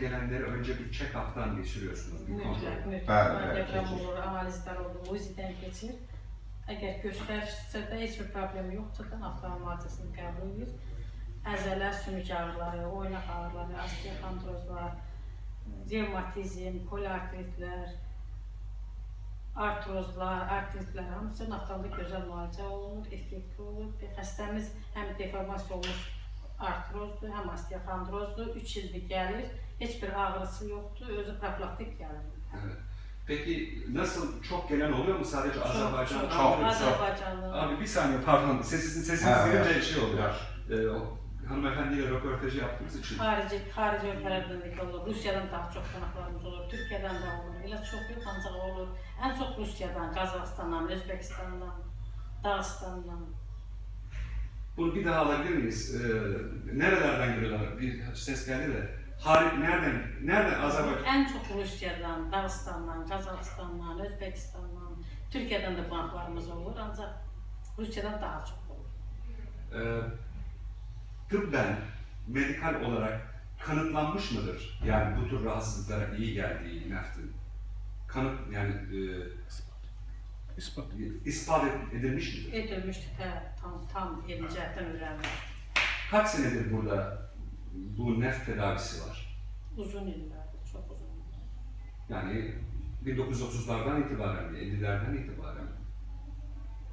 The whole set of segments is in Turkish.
gelenleri önce bir check-up'tan geçiriyorsunuz. Bir kontrol. Mütləq, mütləq. Bəli, bəli, Deprem keçir. olur, analizlər olur, UZI-dən keçir. Əgər göstərsə də heç bir problem yoxdur da, naftalin maddəsini qəbul edir. Əzələ, sümük ağrıları, oynaq ağrıları, osteoxondrozlar, revmatizm, poliartritlər, artrozlar, artritlər hamısı naftalda gözəl müalicə olunur, effektli olur. Və Xəstəmiz həm deformasiya olmuş artrozdur, həm osteoxondrozdur, 3 ildir gəlir, heç bir ağrısı yoxdur, özü profilaktik gəlir. Evet. Peki nasıl çok gelen oluyor mu sadece Azerbaycan? Çok, çok. çok. Azerbaycanlı. Abi bir saniye pardon sesiniz, sesiniz Ha, evet. şey oluyor. Ee, o hanımefendiyle röportajı yaptığımız için. Xarici, xarici ölkələrdən də olur, Rusiyadan daha çox qonaqlarımız olur, Türkiyədən də olur. Elə çox yox, ancaq olur. Ən çox Rusiyadan, Qazaxıstandan, Özbəkistandan, Dağıstandan. Bunu bir daha alabilir miyiz? Ee, nerelerden geliyorlar? Bir ses geldi de. Hari, nereden? Nereden? Azerbaycan. Ən çox Rusiyadan, Dağıstandan, Qazaxıstandan, Özbəkistandan, Türkiyədən də qonaqlarımız olur, ancaq Rusiyadan daha çox olur. Ee, tıbben, medikal olarak kanıtlanmış mıdır? Yani bu tür rahatsızlıklara iyi geldiği neftin. Kanıt yani e, İspat. ispat ed- edilmiş midir? Edilmişdir, hə, tam, tam cəhətdən öyrənilmiş. Kaç senedir burada bu neft tedavisi var? Uzun illərdir, çox uzun illər. Yani 1930'lardan itibaren mi? 50'lerden itibaren mi?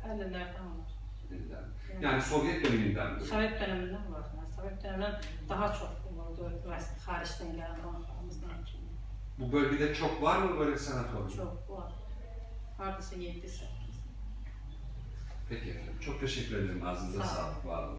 50-lərdən olur. 50'lerden. Yani Sovyet döneminden mi? Sovet dönemindən var. Yəni, Sovet dönemindən daha çox olurdu, gələn qonaqlarımızdan kimi. Bu bölgede çok var mı böyle sanatoryum? Çox var. Hardasa 7-8. Peki efendim. Çok teşekkür ederim. Ağzınıza Sağ olun. sağlık. Var olun.